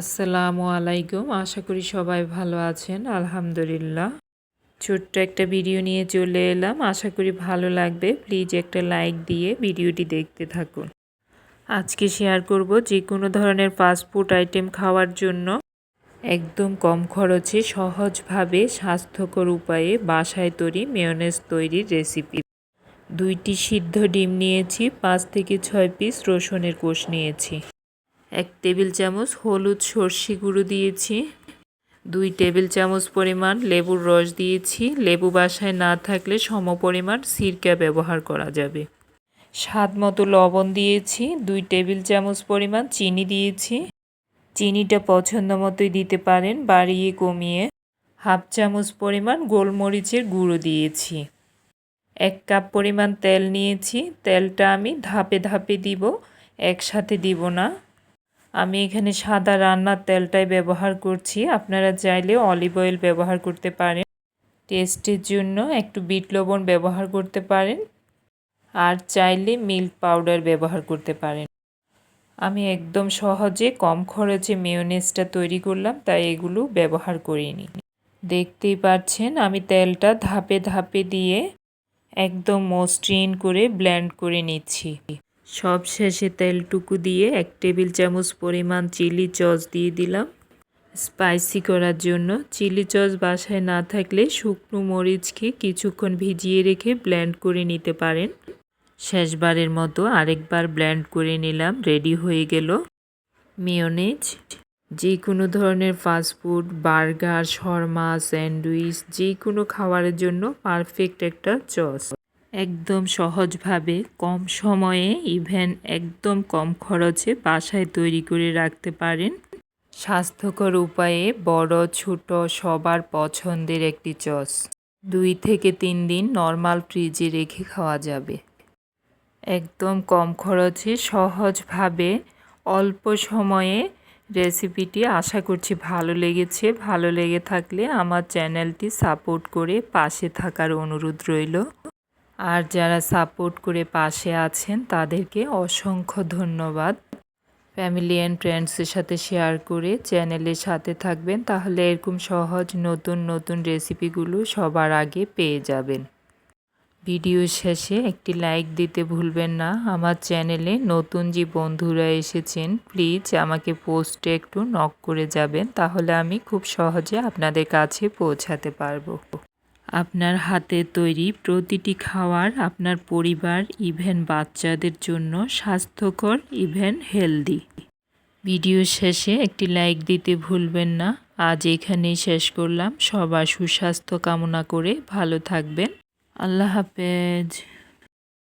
আসসালামু আলাইকুম। আশা করি সবাই ভালো আছেন। আলহামদুলিল্লাহ। ছোট্ট একটা ভিডিও নিয়ে চলে এলাম। আশা করি ভালো লাগবে। প্লিজ একটা লাইক দিয়ে ভিডিওটি দেখতে থাকুন। আজকে শেয়ার করব যে কোনো ধরনের ফাস্টফুড আইটেম খাওয়ার জন্য একদম কম খরচে সহজভাবে স্বাস্থ্যকর উপায়ে বাসায় তৈরি মেয়নেজ তৈরির রেসিপি। দুইটি সিদ্ধ ডিম নিয়েছি, পাঁচ থেকে ছয় পিস রসুনের কোষ নিয়েছি। এক টেবিল চামচ হলুদ সর্ষে গুঁড়ো দিয়েছি, দুই টেবিল চামচ পরিমাণ লেবুর রস দিয়েছি। লেবু বাসায় না থাকলে সম পরিমাণ সিরকা ব্যবহার করা যাবে। স্বাদ মতো লবণ দিয়েছি, দুই টেবিল চামচ পরিমাণ চিনি দিয়েছি। চিনিটা পছন্দ মতোই দিতে পারেন, বাড়িয়ে কমিয়ে হাফ চামচ পরিমাণ গোলমরিচের গুঁড়ো দিয়েছি। এক কাপ পরিমাণ তেল নিয়েছি, তেলটা আমি ধাপে ধাপে দিব, একসাথে দিব না। আমি এখানে সাদা রান্নার তেলটাই ব্যবহার করছি। আপনারা চাইলে অলিভ অয়েল ব্যবহার করতে পারেন। টেস্টের জন্য একটু বিট লবণ ব্যবহার করতে পারেন। আর চাইলে মিল্ক পাউডার ব্যবহার করতে পারেন। আমি একদম সহজে, কম খরচে মেয়োনেজটা তৈরি করলাম, তাই এগুলো ব্যবহার করিনি। দেখতেই পাচ্ছেন, আমি তেলটা ধাপে ধাপে দিয়ে একদম মসৃণ করে ব্ল্যান্ড করে নিচ্ছি। সব শেষে তেলটুকু দিয়ে এক টেবিল চামচ পরিমাণ চিলি চস দিয়ে দিলাম। স্পাইসি করার জন্য চিলি চস বাসায় না থাকলে শুকনো মরিচকে কিছুক্ষণ ভিজিয়ে রেখে ব্ল্যান্ড করে নিতে পারেন। শেষবারের মতো আরেকবার ব্ল্যান্ড করে নিলাম, রেডি হয়ে গেল। মিওনেজ যে কোনো ধরনের ফাস্টফুড বার্গার, শর্মা, স্যান্ডউইচ যে কোনো খাবারের জন্য পারফেক্ট একটা চস একদম সহজভাবে কম সময়ে ইভেন একদম কম খরচে বাসায় তৈরি করে রাখতে পারেন। স্বাস্থ্যকর উপায়ে বড়, ছোট, সবার পছন্দের একটি চস। দুই থেকে তিন দিন নর্মাল ফ্রিজে রেখে খাওয়া যাবে। একদম কম খরচে সহজভাবে অল্প সময়ে রেসিপিটি আশা করছি ভালো লেগেছে। ভালো লেগে থাকলে আমার চ্যানেলটি সাপোর্ট করে পাশে থাকার অনুরোধ রইল। আর যারা সাপোর্ট করে পাশে আছেন, তাদেরকে অসংখ্য ধন্যবাদ। ফ্যামিলি অ্যান্ড ফ্রেন্ডসের সাথে শেয়ার করে চ্যানেলের সাথে থাকবেন, তাহলে এরকম সহজ নতুন নতুন রেসিপিগুলো সবার আগে পেয়ে যাবেন। ভিডিও শেষে একটি লাইক দিতে ভুলবেন না। আমার চ্যানেলে নতুন যে বন্ধুরা এসেছেন, প্লিজ আমাকে পোস্টে একটু নক করে যাবেন, তাহলে আমি খুব সহজে আপনাদের কাছে পৌঁছাতে পারব। আপনার হাতে তৈরি প্রতিটি খাওয়ার আপনার পরিবার, ইভেন বাচ্চাদের জন্য স্বাস্থ্যকর, ইভেন হেলদি। ভিডিও শেষে একটি লাইক দিতে ভুলবেন না। আজ এখানেই শেষ করলাম। সবার সুস্বাস্থ্য কামনা করে ভালো থাকবেন। আল্লাহ হাফেজ।